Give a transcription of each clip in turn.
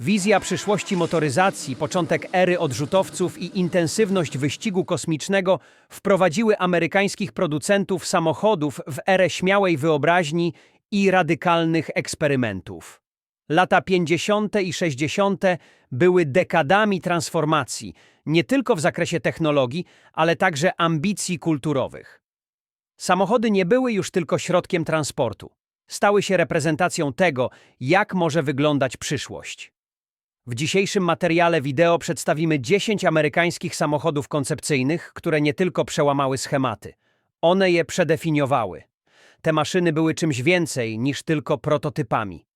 Wizja przyszłości motoryzacji, początek ery odrzutowców i intensywność wyścigu kosmicznego wprowadziły amerykańskich producentów samochodów w erę śmiałej wyobraźni i radykalnych eksperymentów. Lata 50. i 60. były dekadami transformacji, nie tylko w zakresie technologii, ale także ambicji kulturowych. Samochody nie były już tylko środkiem transportu. Stały się reprezentacją tego, jak może wyglądać przyszłość. W dzisiejszym materiale wideo przedstawimy 10 amerykańskich samochodów koncepcyjnych, które nie tylko przełamały schematy. One je przedefiniowały. Te maszyny były czymś więcej niż tylko prototypami.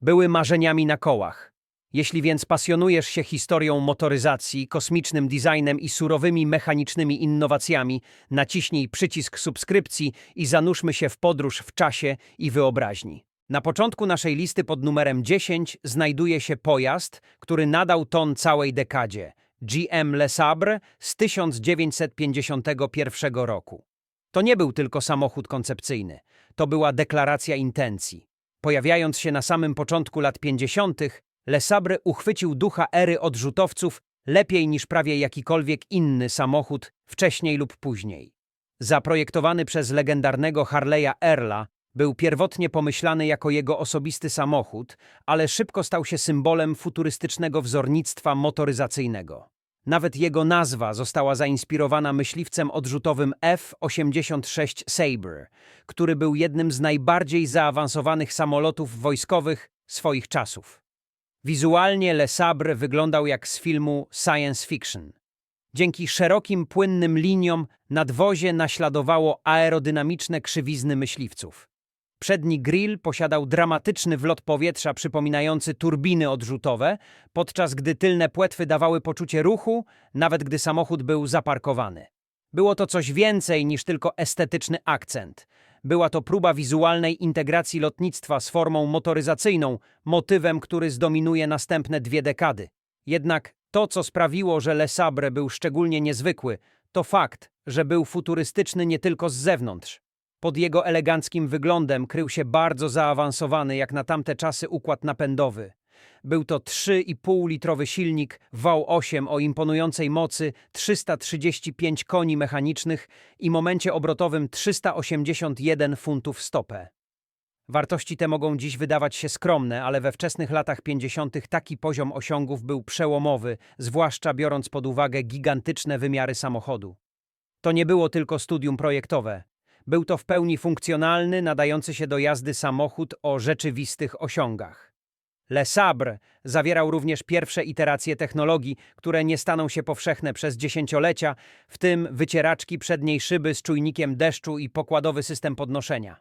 Były marzeniami na kołach. Jeśli więc pasjonujesz się historią motoryzacji, kosmicznym designem i surowymi mechanicznymi innowacjami, naciśnij przycisk subskrypcji i zanurzmy się w podróż w czasie i wyobraźni. Na początku naszej listy pod numerem 10 znajduje się pojazd, który nadał ton całej dekadzie. GM Le Sabre z 1951 roku. To nie był tylko samochód koncepcyjny, to była deklaracja intencji. Pojawiając się na samym początku lat 50., Le Sabre uchwycił ducha ery odrzutowców lepiej niż prawie jakikolwiek inny samochód wcześniej lub później. Zaprojektowany przez legendarnego Harley'a Earla, był pierwotnie pomyślany jako jego osobisty samochód, ale szybko stał się symbolem futurystycznego wzornictwa motoryzacyjnego. Nawet jego nazwa została zainspirowana myśliwcem odrzutowym F-86 Sabre, który był jednym z najbardziej zaawansowanych samolotów wojskowych swoich czasów. Wizualnie Le Sabre wyglądał jak z filmu science fiction. Dzięki szerokim, płynnym liniom nadwozie naśladowało aerodynamiczne krzywizny myśliwców. Przedni grill posiadał dramatyczny wlot powietrza przypominający turbiny odrzutowe, podczas gdy tylne płetwy dawały poczucie ruchu, nawet gdy samochód był zaparkowany. Było to coś więcej niż tylko estetyczny akcent. Była to próba wizualnej integracji lotnictwa z formą motoryzacyjną, motywem, który zdominuje następne dwie dekady. Jednak to, co sprawiło, że Le Sabre był szczególnie niezwykły, to fakt, że był futurystyczny nie tylko z zewnątrz. Pod jego eleganckim wyglądem krył się bardzo zaawansowany jak na tamte czasy układ napędowy. Był to 3,5-litrowy silnik V8 o imponującej mocy 335 koni mechanicznych i momencie obrotowym 381 funtów stopę. Wartości te mogą dziś wydawać się skromne, ale we wczesnych latach 50. taki poziom osiągów był przełomowy, zwłaszcza biorąc pod uwagę gigantyczne wymiary samochodu. To nie było tylko studium projektowe. Był to w pełni funkcjonalny, nadający się do jazdy samochód o rzeczywistych osiągach. Le Sabre zawierał również pierwsze iteracje technologii, które nie staną się powszechne przez dziesięciolecia, w tym wycieraczki przedniej szyby z czujnikiem deszczu i pokładowy system podnoszenia.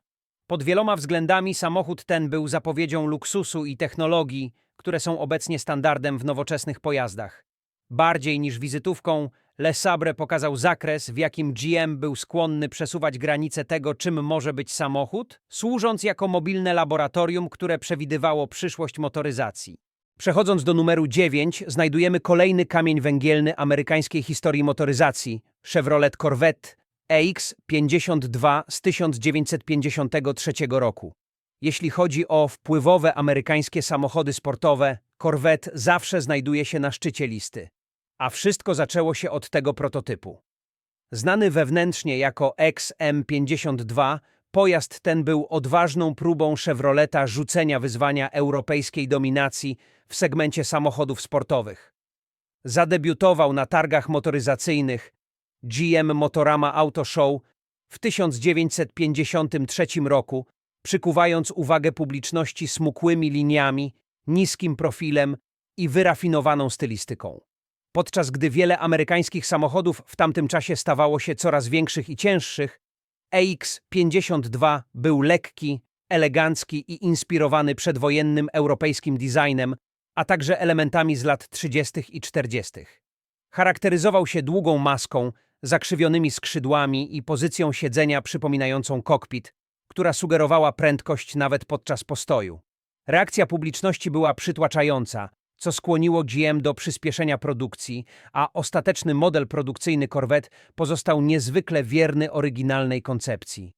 Pod wieloma względami samochód ten był zapowiedzią luksusu i technologii, które są obecnie standardem w nowoczesnych pojazdach. Bardziej niż wizytówką, Le Sabre pokazał zakres, w jakim GM był skłonny przesuwać granice tego, czym może być samochód, służąc jako mobilne laboratorium, które przewidywało przyszłość motoryzacji. Przechodząc do numeru 9, znajdujemy kolejny kamień węgielny amerykańskiej historii motoryzacji Chevrolet Corvette EX52 z 1953 roku. Jeśli chodzi o wpływowe amerykańskie samochody sportowe, Corvette zawsze znajduje się na szczycie listy. A wszystko zaczęło się od tego prototypu. Znany wewnętrznie jako XM52, pojazd ten był odważną próbą Chevroleta rzucenia wyzwania europejskiej dominacji w segmencie samochodów sportowych. Zadebiutował na targach motoryzacyjnych GM Motorama Auto Show w 1953 roku, przykuwając uwagę publiczności smukłymi liniami, niskim profilem i wyrafinowaną stylistyką. Podczas gdy wiele amerykańskich samochodów w tamtym czasie stawało się coraz większych i cięższych, EX52 był lekki, elegancki i inspirowany przedwojennym europejskim designem, a także elementami z lat 30. i 40. Charakteryzował się długą maską, zakrzywionymi skrzydłami i pozycją siedzenia przypominającą kokpit, która sugerowała prędkość nawet podczas postoju. Reakcja publiczności była przytłaczająca, co skłoniło GM do przyspieszenia produkcji, a ostateczny model produkcyjny Corvette pozostał niezwykle wierny oryginalnej koncepcji.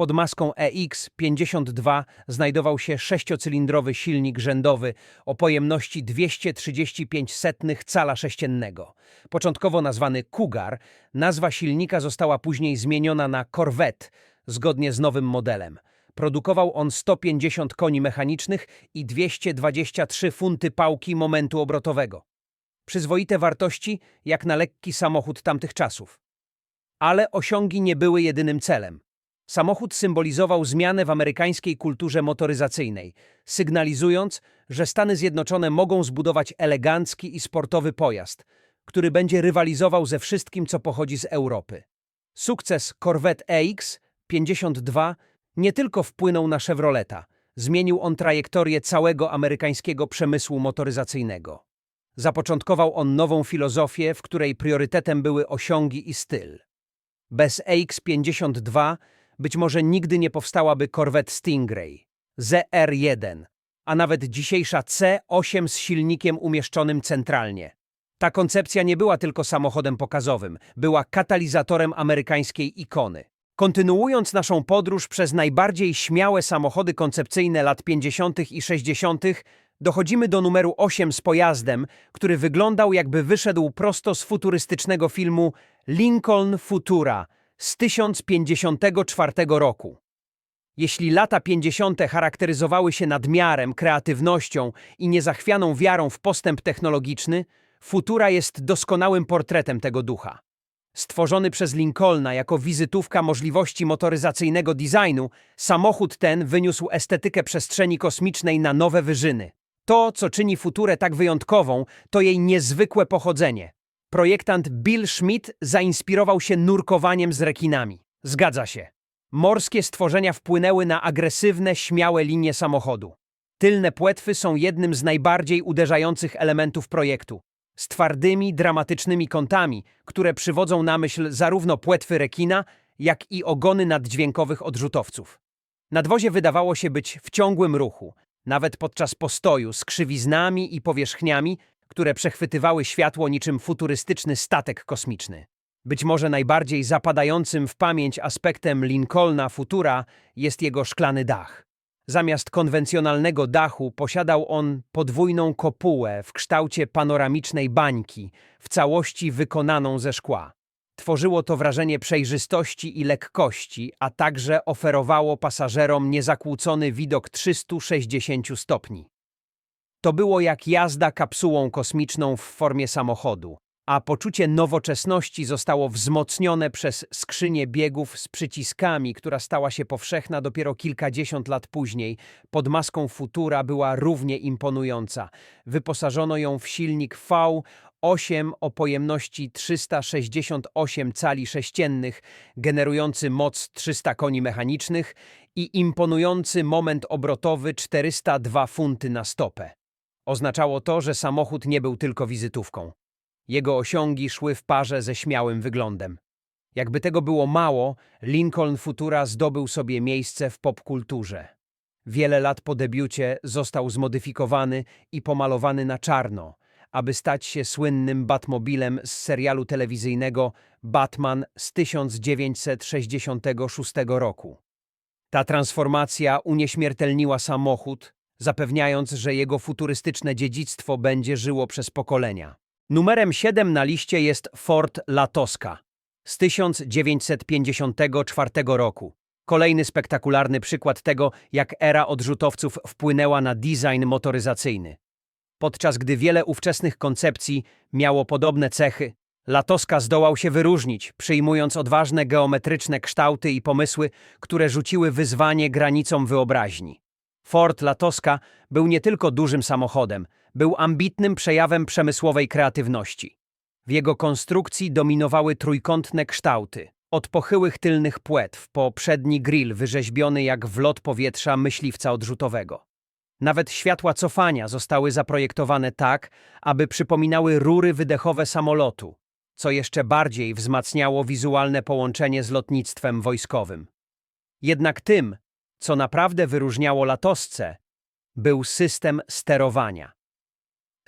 Pod maską EX52 znajdował się sześciocylindrowy silnik rzędowy o pojemności 235 setnych cala sześciennego. Początkowo nazwany Cougar, nazwa silnika została później zmieniona na Corvette, zgodnie z nowym modelem. Produkował on 150 koni mechanicznych i 223 funty pałki momentu obrotowego. Przyzwoite wartości jak na lekki samochód tamtych czasów. Ale osiągi nie były jedynym celem. Samochód symbolizował zmianę w amerykańskiej kulturze motoryzacyjnej, sygnalizując, że Stany Zjednoczone mogą zbudować elegancki i sportowy pojazd, który będzie rywalizował ze wszystkim, co pochodzi z Europy. Sukces Corvette EX52 nie tylko wpłynął na Chevroleta, zmienił on trajektorię całego amerykańskiego przemysłu motoryzacyjnego. Zapoczątkował on nową filozofię, w której priorytetem były osiągi i styl. Bez AX-52 być może nigdy nie powstałaby Corvette Stingray, ZR-1, a nawet dzisiejsza C8 z silnikiem umieszczonym centralnie. Ta koncepcja nie była tylko samochodem pokazowym, była katalizatorem amerykańskiej ikony. Kontynuując naszą podróż przez najbardziej śmiałe samochody koncepcyjne lat 50. i 60., dochodzimy do numeru 8 z pojazdem, który wyglądał jakby wyszedł prosto z futurystycznego filmu Lincoln Futura z 1054 roku. Jeśli lata 50. charakteryzowały się nadmiarem, kreatywnością i niezachwianą wiarą w postęp technologiczny, Futura jest doskonałym portretem tego ducha. Stworzony przez Lincolna jako wizytówka możliwości motoryzacyjnego designu, samochód ten wyniósł estetykę przestrzeni kosmicznej na nowe wyżyny. To, co czyni Futurę tak wyjątkową, to jej niezwykłe pochodzenie. Projektant Bill Schmidt zainspirował się nurkowaniem z rekinami. Zgadza się. Morskie stworzenia wpłynęły na agresywne, śmiałe linie samochodu. Tylne płetwy są jednym z najbardziej uderzających elementów projektu. Z twardymi, dramatycznymi kątami, które przywodzą na myśl zarówno płetwy rekina, jak i ogony naddźwiękowych odrzutowców. Nadwozie wydawało się być w ciągłym ruchu, nawet podczas postoju z krzywiznami i powierzchniami, które przechwytywały światło niczym futurystyczny statek kosmiczny. Być może najbardziej zapadającym w pamięć aspektem Lincolna Futura jest jego szklany dach. Zamiast konwencjonalnego dachu posiadał on podwójną kopułę w kształcie panoramicznej bańki, w całości wykonaną ze szkła. Tworzyło to wrażenie przejrzystości i lekkości, a także oferowało pasażerom niezakłócony widok 360 stopni. To było jak jazda kapsułą kosmiczną w formie samochodu, a poczucie nowoczesności zostało wzmocnione przez skrzynię biegów z przyciskami, która stała się powszechna dopiero kilkadziesiąt lat później. Pod maską Futura była równie imponująca. Wyposażono ją w silnik V8 o pojemności 368 cali sześciennych, generujący moc 300 koni mechanicznych i imponujący moment obrotowy 402 funty na stopę. Oznaczało to, że samochód nie był tylko wizytówką. Jego osiągi szły w parze ze śmiałym wyglądem. Jakby tego było mało, Lincoln Futura zdobył sobie miejsce w popkulturze. Wiele lat po debiucie został zmodyfikowany i pomalowany na czarno, aby stać się słynnym Batmobilem z serialu telewizyjnego Batman z 1966 roku. Ta transformacja unieśmiertelniła samochód, zapewniając, że jego futurystyczne dziedzictwo będzie żyło przez pokolenia. Numerem 7 na liście jest Ford Latoska z 1954 roku. Kolejny spektakularny przykład tego, jak era odrzutowców wpłynęła na design motoryzacyjny. Podczas gdy wiele ówczesnych koncepcji miało podobne cechy, Latoska zdołał się wyróżnić, przyjmując odważne geometryczne kształty i pomysły, które rzuciły wyzwanie granicom wyobraźni. Ford Latoska był nie tylko dużym samochodem, był ambitnym przejawem przemysłowej kreatywności. W jego konstrukcji dominowały trójkątne kształty, od pochyłych tylnych płetw po przedni grill wyrzeźbiony jak wlot powietrza myśliwca odrzutowego. Nawet światła cofania zostały zaprojektowane tak, aby przypominały rury wydechowe samolotu, co jeszcze bardziej wzmacniało wizualne połączenie z lotnictwem wojskowym. Jednak tym, co naprawdę wyróżniało latosce, był system sterowania.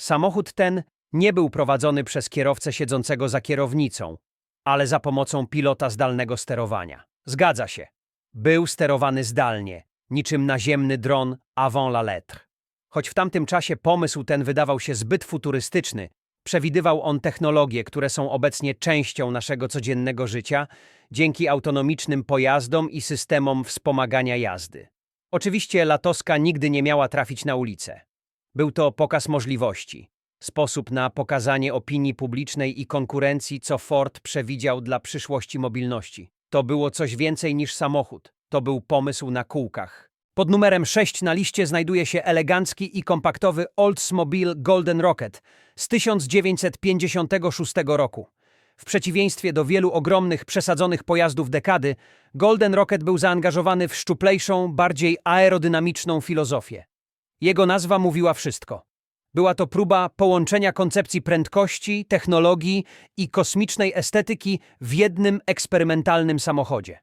Samochód ten nie był prowadzony przez kierowcę siedzącego za kierownicą, ale za pomocą pilota zdalnego sterowania. Zgadza się. Był sterowany zdalnie, niczym naziemny dron avant la lettre. Choć w tamtym czasie pomysł ten wydawał się zbyt futurystyczny, przewidywał on technologie, które są obecnie częścią naszego codziennego życia dzięki autonomicznym pojazdom i systemom wspomagania jazdy. Oczywiście Latoska nigdy nie miała trafić na ulicę. Był to pokaz możliwości, sposób na pokazanie opinii publicznej i konkurencji, co Ford przewidział dla przyszłości mobilności. To było coś więcej niż samochód. To był pomysł na kółkach. Pod numerem 6 na liście znajduje się elegancki i kompaktowy Oldsmobile Golden Rocket z 1956 roku. W przeciwieństwie do wielu ogromnych, przesadzonych pojazdów dekady, Golden Rocket był zaangażowany w szczuplejszą, bardziej aerodynamiczną filozofię. Jego nazwa mówiła wszystko. Była to próba połączenia koncepcji prędkości, technologii i kosmicznej estetyki w jednym eksperymentalnym samochodzie.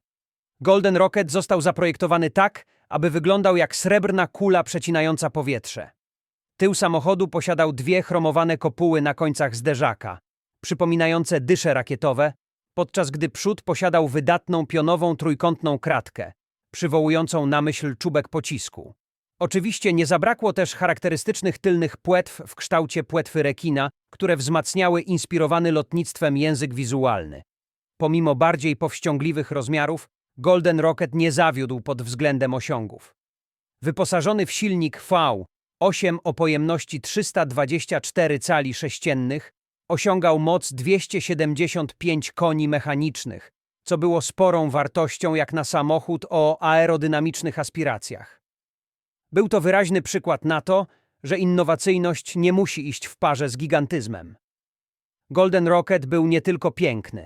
Golden Rocket został zaprojektowany tak, aby wyglądał jak srebrna kula przecinająca powietrze. Tył samochodu posiadał dwie chromowane kopuły na końcach zderzaka, przypominające dysze rakietowe, podczas gdy przód posiadał wydatną pionową trójkątną kratkę, przywołującą na myśl czubek pocisku. Oczywiście nie zabrakło też charakterystycznych tylnych płetw w kształcie płetwy rekina, które wzmacniały inspirowany lotnictwem język wizualny. Pomimo bardziej powściągliwych rozmiarów, Golden Rocket nie zawiódł pod względem osiągów. Wyposażony w silnik V8 o pojemności 324 cali sześciennych, osiągał moc 275 koni mechanicznych, co było sporą wartością jak na samochód o aerodynamicznych aspiracjach. Był to wyraźny przykład na to, że innowacyjność nie musi iść w parze z gigantyzmem. Golden Rocket był nie tylko piękny.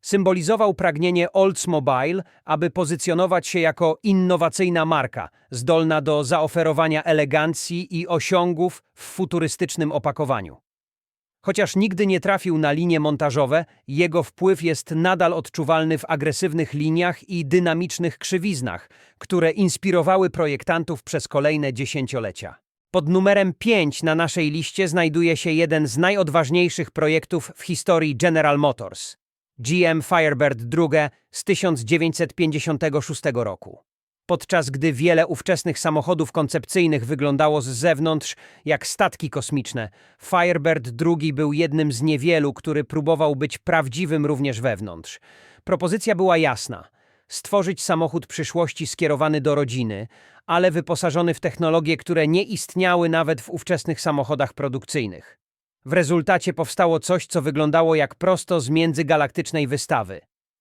Symbolizował pragnienie Oldsmobile, aby pozycjonować się jako innowacyjna marka, zdolna do zaoferowania elegancji i osiągów w futurystycznym opakowaniu. Chociaż nigdy nie trafił na linie montażowe, jego wpływ jest nadal odczuwalny w agresywnych liniach i dynamicznych krzywiznach, które inspirowały projektantów przez kolejne dziesięciolecia. Pod numerem 5 na naszej liście znajduje się jeden z najodważniejszych projektów w historii General Motors. GM Firebird II z 1956 roku. Podczas gdy wiele ówczesnych samochodów koncepcyjnych wyglądało z zewnątrz jak statki kosmiczne, Firebird II był jednym z niewielu, który próbował być prawdziwym również wewnątrz. Propozycja była jasna. Stworzyć samochód przyszłości skierowany do rodziny, ale wyposażony w technologie, które nie istniały nawet w ówczesnych samochodach produkcyjnych. W rezultacie powstało coś, co wyglądało jak prosto z międzygalaktycznej wystawy.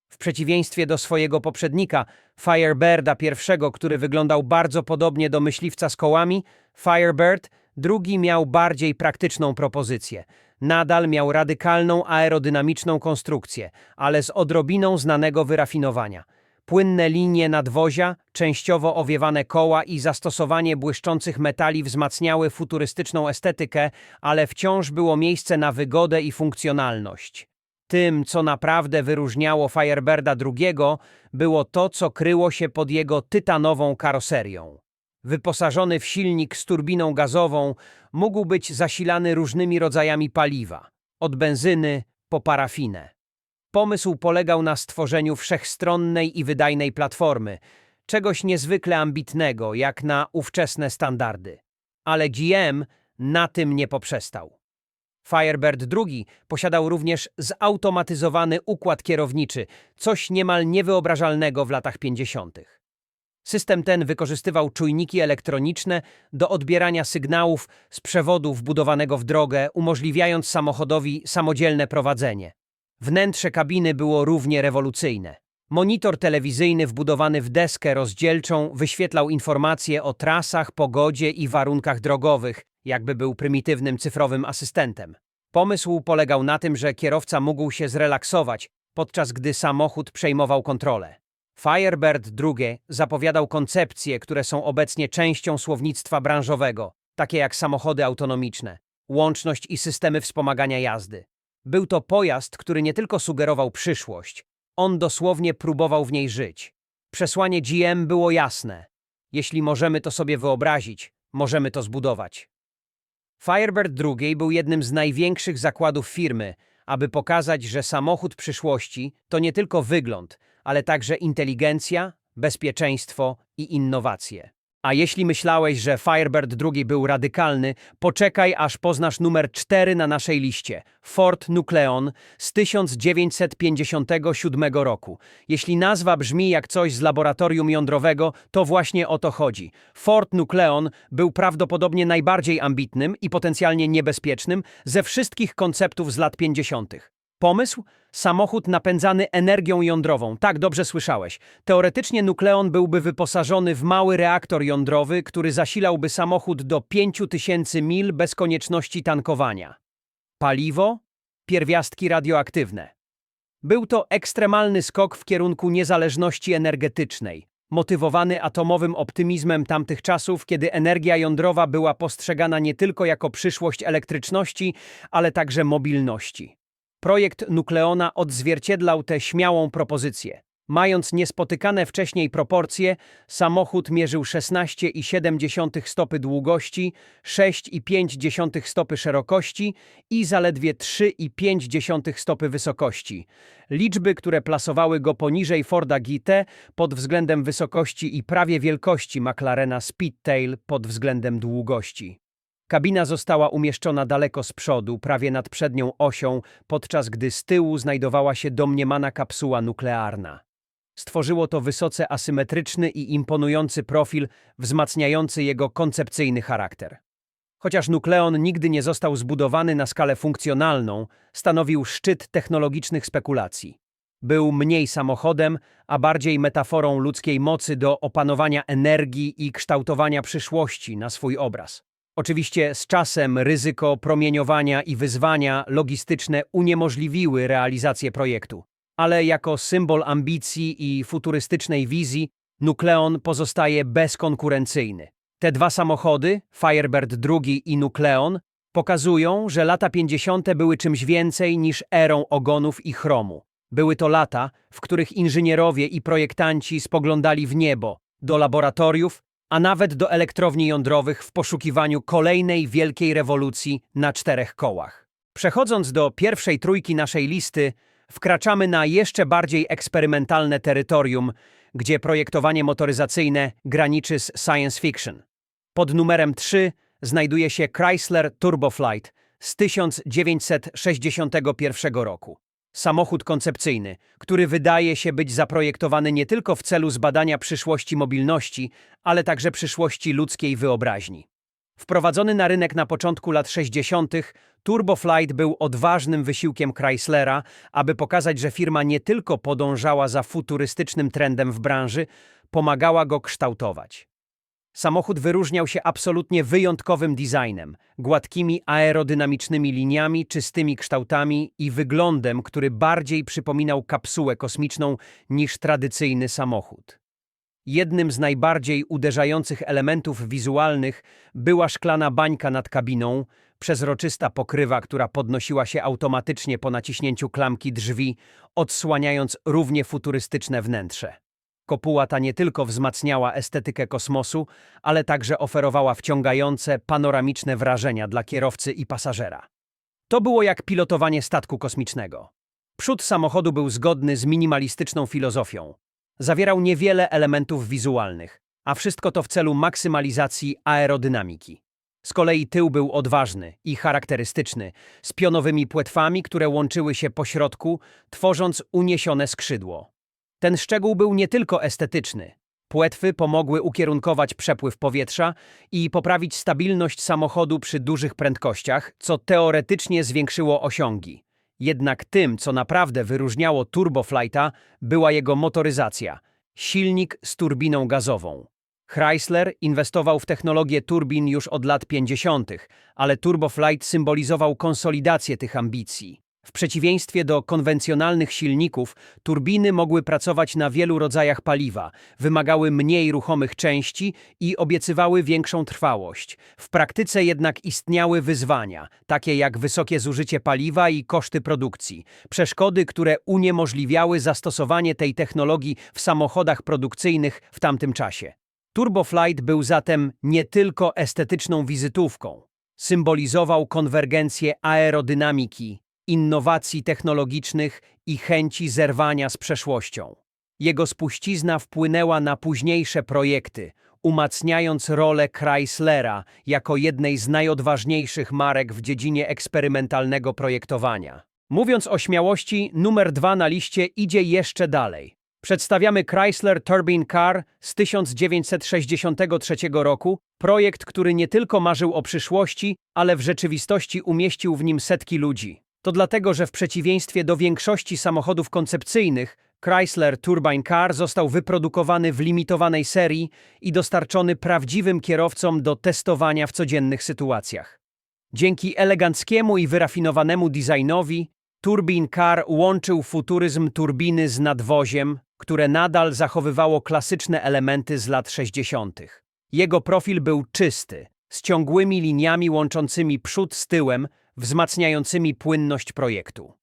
W przeciwieństwie do swojego poprzednika, Firebirda I, który wyglądał bardzo podobnie do myśliwca z kołami, Firebird II miał bardziej praktyczną propozycję. Nadal miał radykalną aerodynamiczną konstrukcję, ale z odrobiną znanego wyrafinowania. Płynne linie nadwozia, częściowo owiewane koła i zastosowanie błyszczących metali wzmacniały futurystyczną estetykę, ale wciąż było miejsce na wygodę i funkcjonalność. Tym, co naprawdę wyróżniało Firebirda II, było to, co kryło się pod jego tytanową karoserią. Wyposażony w silnik z turbiną gazową, mógł być zasilany różnymi rodzajami paliwa, od benzyny po parafinę. Pomysł polegał na stworzeniu wszechstronnej i wydajnej platformy, czegoś niezwykle ambitnego, jak na ówczesne standardy. Ale GM na tym nie poprzestał. Firebird II posiadał również zautomatyzowany układ kierowniczy, coś niemal niewyobrażalnego w latach 50. System ten wykorzystywał czujniki elektroniczne do odbierania sygnałów z przewodu wbudowanego w drogę, umożliwiając samochodowi samodzielne prowadzenie. Wnętrze kabiny było równie rewolucyjne. Monitor telewizyjny wbudowany w deskę rozdzielczą wyświetlał informacje o trasach, pogodzie i warunkach drogowych, jakby był prymitywnym cyfrowym asystentem. Pomysł polegał na tym, że kierowca mógł się zrelaksować, podczas gdy samochód przejmował kontrolę. Firebird II zapowiadał koncepcje, które są obecnie częścią słownictwa branżowego, takie jak samochody autonomiczne, łączność i systemy wspomagania jazdy. Był to pojazd, który nie tylko sugerował przyszłość, on dosłownie próbował w niej żyć. Przesłanie GM było jasne. Jeśli możemy to sobie wyobrazić, możemy to zbudować. Firebird II był jednym z największych zakładów firmy, aby pokazać, że samochód przyszłości to nie tylko wygląd, ale także inteligencja, bezpieczeństwo i innowacje. A jeśli myślałeś, że Firebird II był radykalny, poczekaj aż poznasz numer 4 na naszej liście Ford Nucleon z 1957 roku. Jeśli nazwa brzmi jak coś z laboratorium jądrowego, to właśnie o to chodzi. Ford Nucleon był prawdopodobnie najbardziej ambitnym i potencjalnie niebezpiecznym ze wszystkich konceptów z lat 50. Pomysł? Samochód napędzany energią jądrową. Tak, dobrze słyszałeś. Teoretycznie nukleon byłby wyposażony w mały reaktor jądrowy, który zasilałby samochód do 5000 mil bez konieczności tankowania. Paliwo? Pierwiastki radioaktywne. Był to ekstremalny skok w kierunku niezależności energetycznej, motywowany atomowym optymizmem tamtych czasów, kiedy energia jądrowa była postrzegana nie tylko jako przyszłość elektryczności, ale także mobilności. Projekt Nukleona odzwierciedlał tę śmiałą propozycję. Mając niespotykane wcześniej proporcje, samochód mierzył 16,7 stopy długości, 6,5 stopy szerokości i zaledwie 3,5 stopy wysokości. Liczby, które plasowały go poniżej Forda GT pod względem wysokości i prawie wielkości McLarena Speedtail pod względem długości. Kabina została umieszczona daleko z przodu, prawie nad przednią osią, podczas gdy z tyłu znajdowała się domniemana kapsuła nuklearna. Stworzyło to wysoce asymetryczny i imponujący profil, wzmacniający jego koncepcyjny charakter. Chociaż nukleon nigdy nie został zbudowany na skalę funkcjonalną, stanowił szczyt technologicznych spekulacji. Był mniej samochodem, a bardziej metaforą ludzkiej mocy do opanowania energii i kształtowania przyszłości na swój obraz. Oczywiście z czasem ryzyko promieniowania i wyzwania logistyczne uniemożliwiły realizację projektu, ale jako symbol ambicji i futurystycznej wizji Nukleon pozostaje bezkonkurencyjny. Te dwa samochody, Firebird II i Nukleon, pokazują, że lata 50. były czymś więcej niż erą ogonów i chromu. Były to lata, w których inżynierowie i projektanci spoglądali w niebo, do laboratoriów, a nawet do elektrowni jądrowych w poszukiwaniu kolejnej wielkiej rewolucji na czterech kołach. Przechodząc do pierwszej trójki naszej listy, wkraczamy na jeszcze bardziej eksperymentalne terytorium, gdzie projektowanie motoryzacyjne graniczy z science fiction. Pod numerem 3 znajduje się Chrysler Turboflight z 1961 roku. Samochód koncepcyjny, który wydaje się być zaprojektowany nie tylko w celu zbadania przyszłości mobilności, ale także przyszłości ludzkiej wyobraźni. Wprowadzony na rynek na początku lat 60., Turboflight był odważnym wysiłkiem Chryslera, aby pokazać, że firma nie tylko podążała za futurystycznym trendem w branży, pomagała go kształtować. Samochód wyróżniał się absolutnie wyjątkowym designem, gładkimi aerodynamicznymi liniami, czystymi kształtami i wyglądem, który bardziej przypominał kapsułę kosmiczną niż tradycyjny samochód. Jednym z najbardziej uderzających elementów wizualnych była szklana bańka nad kabiną, przezroczysta pokrywa, która podnosiła się automatycznie po naciśnięciu klamki drzwi, odsłaniając równie futurystyczne wnętrze. Kopuła ta nie tylko wzmacniała estetykę kosmosu, ale także oferowała wciągające, panoramiczne wrażenia dla kierowcy i pasażera. To było jak pilotowanie statku kosmicznego. Przód samochodu był zgodny z minimalistyczną filozofią. Zawierał niewiele elementów wizualnych, a wszystko to w celu maksymalizacji aerodynamiki. Z kolei tył był odważny i charakterystyczny, z pionowymi płetwami, które łączyły się po środku, tworząc uniesione skrzydło. Ten szczegół był nie tylko estetyczny. Płetwy pomogły ukierunkować przepływ powietrza i poprawić stabilność samochodu przy dużych prędkościach, co teoretycznie zwiększyło osiągi. Jednak tym, co naprawdę wyróżniało turboflighta, była jego motoryzacja silnik z turbiną gazową. Chrysler inwestował w technologię turbin już od lat 50., ale turboflight symbolizował konsolidację tych ambicji. W przeciwieństwie do konwencjonalnych silników, turbiny mogły pracować na wielu rodzajach paliwa, wymagały mniej ruchomych części i obiecywały większą trwałość. W praktyce jednak istniały wyzwania, takie jak wysokie zużycie paliwa i koszty produkcji, przeszkody, które uniemożliwiały zastosowanie tej technologii w samochodach produkcyjnych w tamtym czasie. Turboflight był zatem nie tylko estetyczną wizytówką. Symbolizował konwergencję aerodynamiki, innowacji technologicznych i chęci zerwania z przeszłością. Jego spuścizna wpłynęła na późniejsze projekty, umacniając rolę Chryslera jako jednej z najodważniejszych marek w dziedzinie eksperymentalnego projektowania. Mówiąc o śmiałości, numer dwa na liście idzie jeszcze dalej. Przedstawiamy Chrysler Turbine Car z 1963 roku, projekt, który nie tylko marzył o przyszłości, ale w rzeczywistości umieścił w nim setki ludzi. To dlatego, że w przeciwieństwie do większości samochodów koncepcyjnych, Chrysler Turbine Car został wyprodukowany w limitowanej serii i dostarczony prawdziwym kierowcom do testowania w codziennych sytuacjach. Dzięki eleganckiemu i wyrafinowanemu designowi, Turbine Car łączył futuryzm turbiny z nadwoziem, które nadal zachowywało klasyczne elementy z lat 60. Jego profil był czysty, z ciągłymi liniami łączącymi przód z tyłem, wzmacniającymi płynność projektu.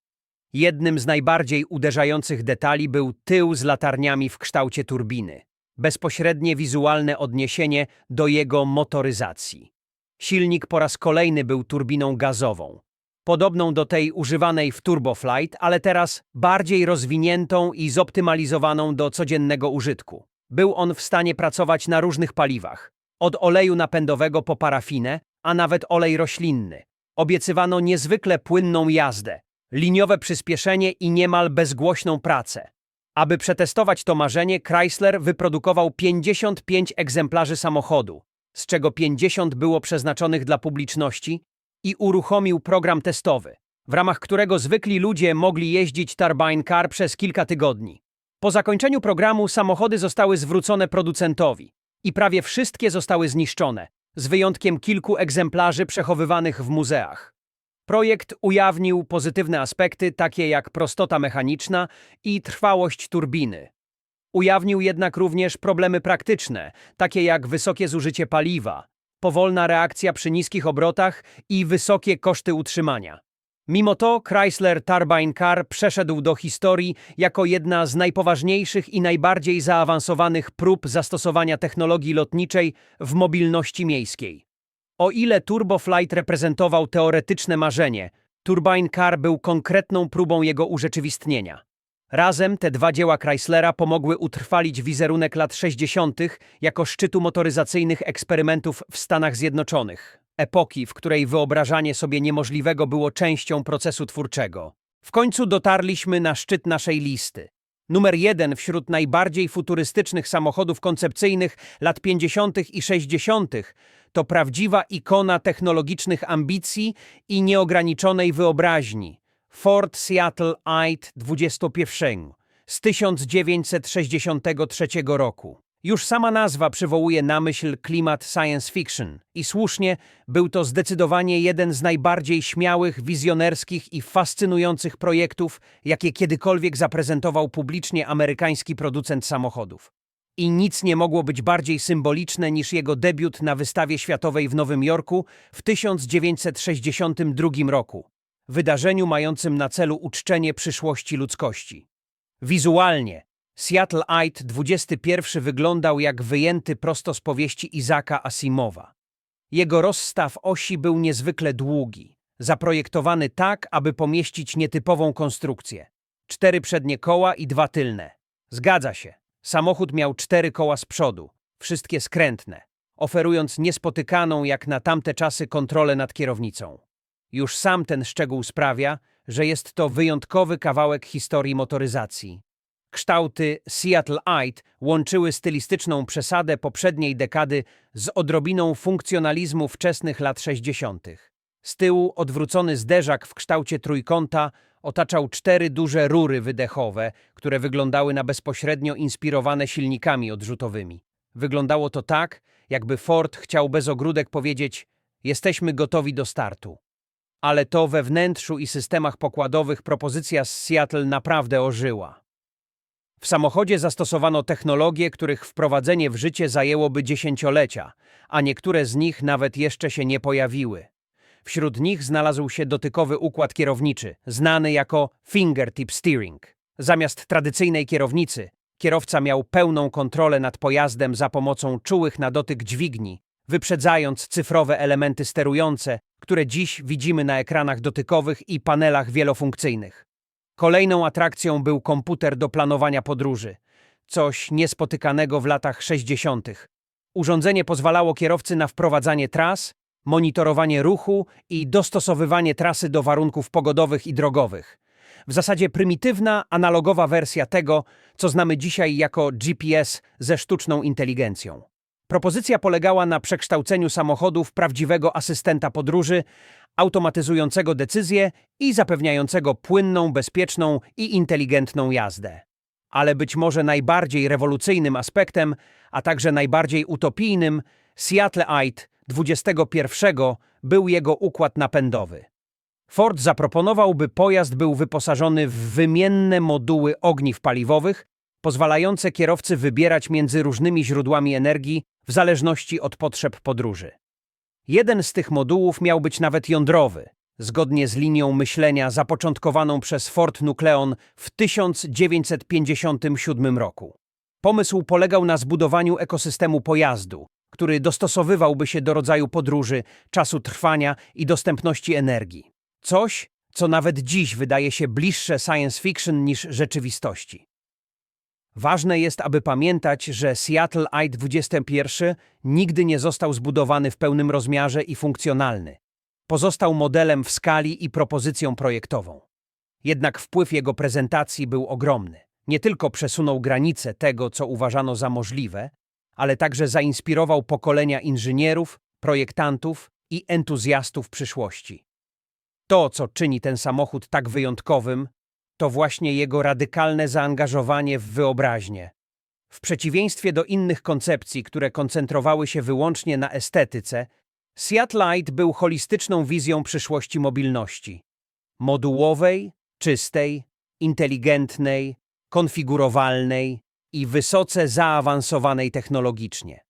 Jednym z najbardziej uderzających detali był tył z latarniami w kształcie turbiny. Bezpośrednie wizualne odniesienie do jego motoryzacji. Silnik po raz kolejny był turbiną gazową, podobną do tej używanej w Turboflight, ale teraz bardziej rozwiniętą i zoptymalizowaną do codziennego użytku. Był on w stanie pracować na różnych paliwach, od oleju napędowego po parafinę, a nawet olej roślinny. Obiecywano niezwykle płynną jazdę, liniowe przyspieszenie i niemal bezgłośną pracę. Aby przetestować to marzenie, Chrysler wyprodukował 55 egzemplarzy samochodu, z czego 50 było przeznaczonych dla publiczności i uruchomił program testowy, w ramach którego zwykli ludzie mogli jeździć Turbine Car przez kilka tygodni. Po zakończeniu programu samochody zostały zwrócone producentowi i prawie wszystkie zostały zniszczone, z wyjątkiem kilku egzemplarzy przechowywanych w muzeach. Projekt ujawnił pozytywne aspekty, takie jak prostota mechaniczna i trwałość turbiny. Ujawnił jednak również problemy praktyczne, takie jak wysokie zużycie paliwa, powolna reakcja przy niskich obrotach i wysokie koszty utrzymania. Mimo to Chrysler Turbine Car przeszedł do historii jako jedna z najpoważniejszych i najbardziej zaawansowanych prób zastosowania technologii lotniczej w mobilności miejskiej. O ile Turboflight reprezentował teoretyczne marzenie, Turbine Car był konkretną próbą jego urzeczywistnienia. Razem te dwa dzieła Chryslera pomogły utrwalić wizerunek lat 60. jako szczytu motoryzacyjnych eksperymentów w Stanach Zjednoczonych, epoki, w której wyobrażanie sobie niemożliwego było częścią procesu twórczego. W końcu dotarliśmy na szczyt naszej listy. Numer jeden wśród najbardziej futurystycznych samochodów koncepcyjnych lat 50. i 60. to prawdziwa ikona technologicznych ambicji i nieograniczonej wyobraźni. Ford Seattle Ait 21 z 1963 roku. Już sama nazwa przywołuje na myśl klimat science fiction i słusznie był to zdecydowanie jeden z najbardziej śmiałych, wizjonerskich i fascynujących projektów, jakie kiedykolwiek zaprezentował publicznie amerykański producent samochodów. I nic nie mogło być bardziej symboliczne niż jego debiut na wystawie światowej w Nowym Jorku w 1962 roku wydarzeniu mającym na celu uczczenie przyszłości ludzkości. Wizualnie Seattle Ait 21 wyglądał jak wyjęty prosto z powieści Izaka Asimowa. Jego rozstaw osi był niezwykle długi, zaprojektowany tak, aby pomieścić nietypową konstrukcję. Cztery przednie koła i dwa tylne. Zgadza się. Samochód miał cztery koła z przodu, wszystkie skrętne, oferując niespotykaną jak na tamte czasy kontrolę nad kierownicą. Już sam ten szczegół sprawia, że jest to wyjątkowy kawałek historii motoryzacji. Kształty Seattle Ait łączyły stylistyczną przesadę poprzedniej dekady z odrobiną funkcjonalizmu wczesnych lat 60. Z tyłu odwrócony zderzak w kształcie trójkąta otaczał cztery duże rury wydechowe, które wyglądały na bezpośrednio inspirowane silnikami odrzutowymi. Wyglądało to tak, jakby Ford chciał bez ogródek powiedzieć: Jesteśmy gotowi do startu ale to we wnętrzu i systemach pokładowych propozycja z Seattle naprawdę ożyła. W samochodzie zastosowano technologie, których wprowadzenie w życie zajęłoby dziesięciolecia, a niektóre z nich nawet jeszcze się nie pojawiły. Wśród nich znalazł się dotykowy układ kierowniczy, znany jako fingertip steering. Zamiast tradycyjnej kierownicy, kierowca miał pełną kontrolę nad pojazdem za pomocą czułych na dotyk dźwigni, wyprzedzając cyfrowe elementy sterujące, które dziś widzimy na ekranach dotykowych i panelach wielofunkcyjnych. Kolejną atrakcją był komputer do planowania podróży. coś niespotykanego w latach 60. Urządzenie pozwalało kierowcy na wprowadzanie tras, monitorowanie ruchu i dostosowywanie trasy do warunków pogodowych i drogowych. W zasadzie prymitywna, analogowa wersja tego, co znamy dzisiaj jako GPS ze sztuczną inteligencją. Propozycja polegała na przekształceniu samochodu w prawdziwego asystenta podróży, automatyzującego decyzje i zapewniającego płynną, bezpieczną i inteligentną jazdę. Ale być może najbardziej rewolucyjnym aspektem, a także najbardziej utopijnym, Seattleite XXI był jego układ napędowy. Ford zaproponował, by pojazd był wyposażony w wymienne moduły ogniw paliwowych, pozwalające kierowcy wybierać między różnymi źródłami energii w zależności od potrzeb podróży. Jeden z tych modułów miał być nawet jądrowy, zgodnie z linią myślenia zapoczątkowaną przez Ford Nucleon w 1957 roku. Pomysł polegał na zbudowaniu ekosystemu pojazdu, który dostosowywałby się do rodzaju podróży, czasu trwania i dostępności energii. Coś, co nawet dziś wydaje się bliższe science fiction niż rzeczywistości. Ważne jest, aby pamiętać, że Seattle I-21 nigdy nie został zbudowany w pełnym rozmiarze i funkcjonalny. Pozostał modelem w skali i propozycją projektową. Jednak wpływ jego prezentacji był ogromny. Nie tylko przesunął granice tego, co uważano za możliwe, ale także zainspirował pokolenia inżynierów, projektantów i entuzjastów przyszłości. To, co czyni ten samochód tak wyjątkowym, to właśnie jego radykalne zaangażowanie w wyobraźnię. W przeciwieństwie do innych koncepcji, które koncentrowały się wyłącznie na estetyce, Seattle Light był holistyczną wizją przyszłości mobilności. Modułowej, czystej, inteligentnej, konfigurowalnej i wysoce zaawansowanej technologicznie.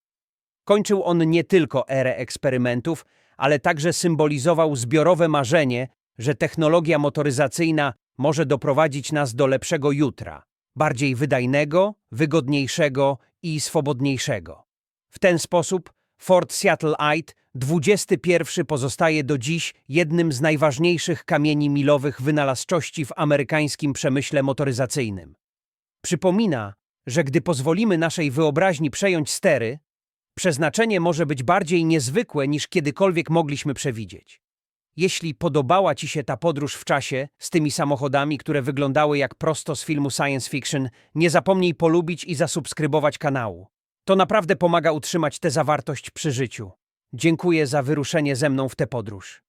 Kończył on nie tylko erę eksperymentów, ale także symbolizował zbiorowe marzenie, że technologia motoryzacyjna może doprowadzić nas do lepszego jutra, bardziej wydajnego, wygodniejszego i swobodniejszego. W ten sposób Ford Seattleite 21 pozostaje do dziś jednym z najważniejszych kamieni milowych wynalazczości w amerykańskim przemyśle motoryzacyjnym. Przypomina, że gdy pozwolimy naszej wyobraźni przejąć stery, przeznaczenie może być bardziej niezwykłe niż kiedykolwiek mogliśmy przewidzieć. Jeśli podobała Ci się ta podróż w czasie z tymi samochodami, które wyglądały jak prosto z filmu science fiction, nie zapomnij polubić i zasubskrybować kanału. To naprawdę pomaga utrzymać tę zawartość przy życiu. Dziękuję za wyruszenie ze mną w tę podróż.